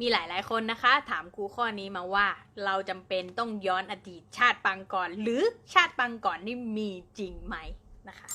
มีหลายๆคนนะคะ ถามครูข้อนี้มาว่า เราจำเป็นต้องย้อนอดีตชาติปังก่อน หรือชาติปังก่อนนี่มีจริงไหมนะคะ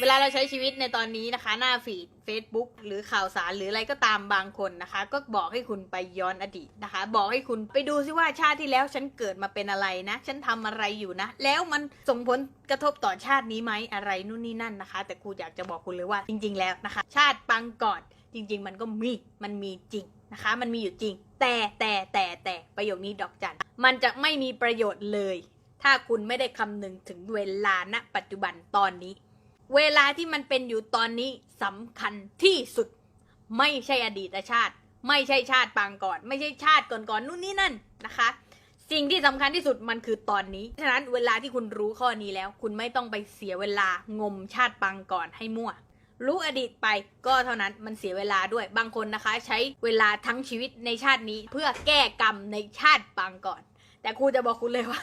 เวลาเราใช้ชีวิตในตอนนี้นะคะ หน้าฟีด Facebook หรือข่าวสารหรืออะไรก็ตามบางคนนะคะ ก็บอกให้คุณไปย้อนอดีตนะคะ บอกให้คุณไปดูซิว่าชาติที่แล้วฉันเกิดมาเป็นอะไรนะ ฉันทำอะไรอยู่นะ แล้วมันส่งผลกระทบต่อชาตินี้ไหมอะไรนู่นนี่นั่นนะคะ แต่ครูอยากจะบอกคุณเลยว่าจริง ๆ แล้วนะคะ ชาติปังก่อนจริง ๆ มันก็มีมันมีจริงนะคะ มันมีอยู่จริง แต่แต่แต่แต่ประโยคนี้ดอกจันมันจะไม่มีประโยชน์เลย ถ้าคุณไม่ได้คำนึงถึงเวลาณปัจจุบันตอนนี้ เวลาที่มันเป็นอยู่ตอนนี้สำคัญที่สุด ไม่ใช่อดีตชาติ ไม่ใช่ชาติปางก่อน ไม่ใช่ชาติก่อนๆนนู่นนี่นั่นนะคะ สิ่งที่สำคัญที่สุดมันคือตอนนี้ฉะนั้นเวลาที่คุณรู้ข้อนี้แล้ว คุณไม่ต้องไปเสียเวลางมชาติปางก่อนให้มั่วรู้อดีตไปก็เท่านั้นมันเสียเวลาด้วยบางคนนะคะ ใช้เวลาทั้งชีวิตในชาตินี้เพื่อแก้กรรมในชาติปางก่อน แต่ครูจะบอกคุณเลยว่า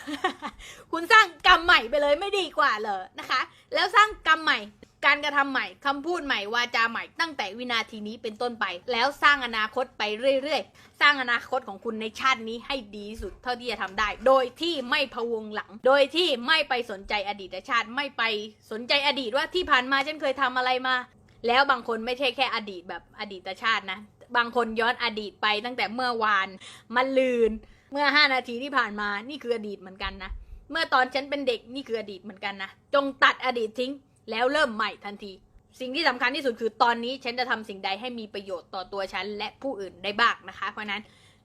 คุณสร้างกรรมใหม่ไปเลยไม่ดีกว่าเหรอนะคะ แล้วสร้างกรรมใหม่ การกระทำใหม่คำพูดใหม่วาจาใหม่ตั้งแต่วินาทีนี้เป็นต้นไป แล้วสร้างอนาคตไปเรื่อยๆ สร้างอนาคตของคุณในชาตินี้ให้ดีที่สุดเท่าที่จะทำได้ โดยที่ไม่พวงหลัง โดยที่ไม่ไปสนใจอดีตชาติไม่ไปสนใจอดีตว่าที่ผ่านมาฉันเคยทำอะไรมา แล้วบางคนไม่ใช่แค่อดีตแบบอดีตชาตินะ บางคนย้อนอดีตไปตั้งแต่เมื่อวานมาลืน มื่อ5นาทีที่ผ่านมานี่คืออดีตเหมือนกันนะ เมื่อตอนฉันเป็นเด็กนี่คืออดีตเหมือนกันนะ จงตัดอดีตทิ้งแล้วเริ่มใหม่ทันที สิ่งที่สำคัญที่สุดคือตอนนี้ฉันจะทำสิ่งใดให้มีประโยชน์ต่อตัวฉันและผู้อื่นได้บ้างนะคะ เพราะฉะนั้น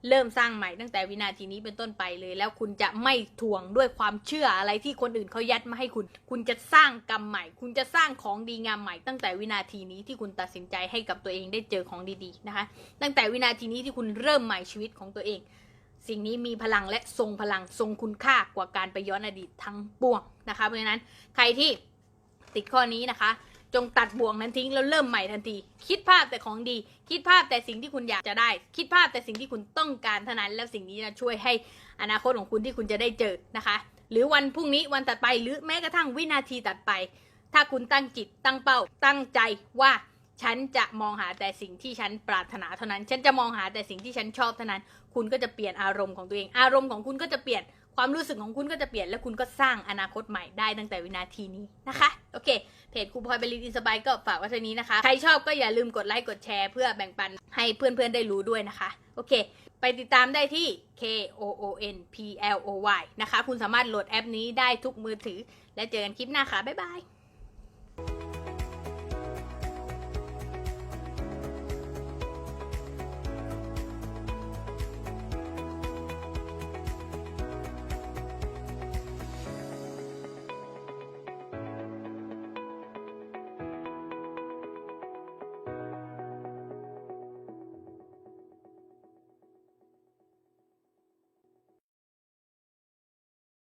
เริ่มสร้างใหม่ตั้งแต่วินาทีนี้เป็นต้นไปเลย แล้วคุณจะไม่ทวงด้วยความเชื่ออะไรที่คนอื่นเขายัดมาให้คุณ คุณจะสร้างกรรมใหม่ คุณจะสร้างของดีงามใหม่ ตั้งแต่วินาทีนี้ที่คุณตัดสินใจให้กับตัวเองได้เจอของดีๆนะคะ ตั้งแต่วินาทีนี้ที่คุณเริ่มใหม่ชีวิตของตัวเอง สิ่งนี้มีพลังและทรงพลังทรงคุณค่ากว่าการไปย้อนอดีตทั้งปวงนะคะเพราะฉะนั้นใครที่ติดข้อนี้นะคะ จงตัดบ่วงนั้นทิ้งแล้วเริ่มใหม่ทันที คิดภาพแต่ของดี คิดภาพแต่สิ่งที่คุณอยากจะได้ คิดภาพแต่สิ่งที่คุณต้องการเท่านั้น แล้วสิ่งนี้จะช่วยให้อนาคตของคุณที่คุณจะได้เจอนะคะ หรือวันพรุ่งนี้วันตัดไปหรือแม้กระทั่งวินาทีตัดไป ถ้าคุณตั้งจิตตั้งเป้าตั้งใจว่า ฉันจะมองหาแต่สิ่งที่ฉันปรารถนาเท่านั้น ฉันจะมองหาแต่สิ่งที่ฉันชอบเท่านั้น คุณก็จะเปลี่ยนอารมณ์ของตัวเอง อารมณ์ของคุณก็จะเปลี่ยน ความรู้สึกของคุณก็จะเปลี่ยน และคุณก็สร้างอนาคตใหม่ได้ตั้งแต่วินาทีนี้นะคะ โอเค เพจครูพลอยเบลินอินสบายก็ฝากไว้เท่านี้นะคะ ใครชอบก็อย่าลืมกดไลค์ กดแชร์ เพื่อแบ่งปันให้เพื่อนๆได้รู้ด้วยนะคะ โอเค ไปติดตามได้ที่ K O O N P L O Y นะคะ คุณสามารถโหลดแอปนี้ได้ทุกมือถือ และเจอกันคลิปหน้าค่ะ บ๊ายบาย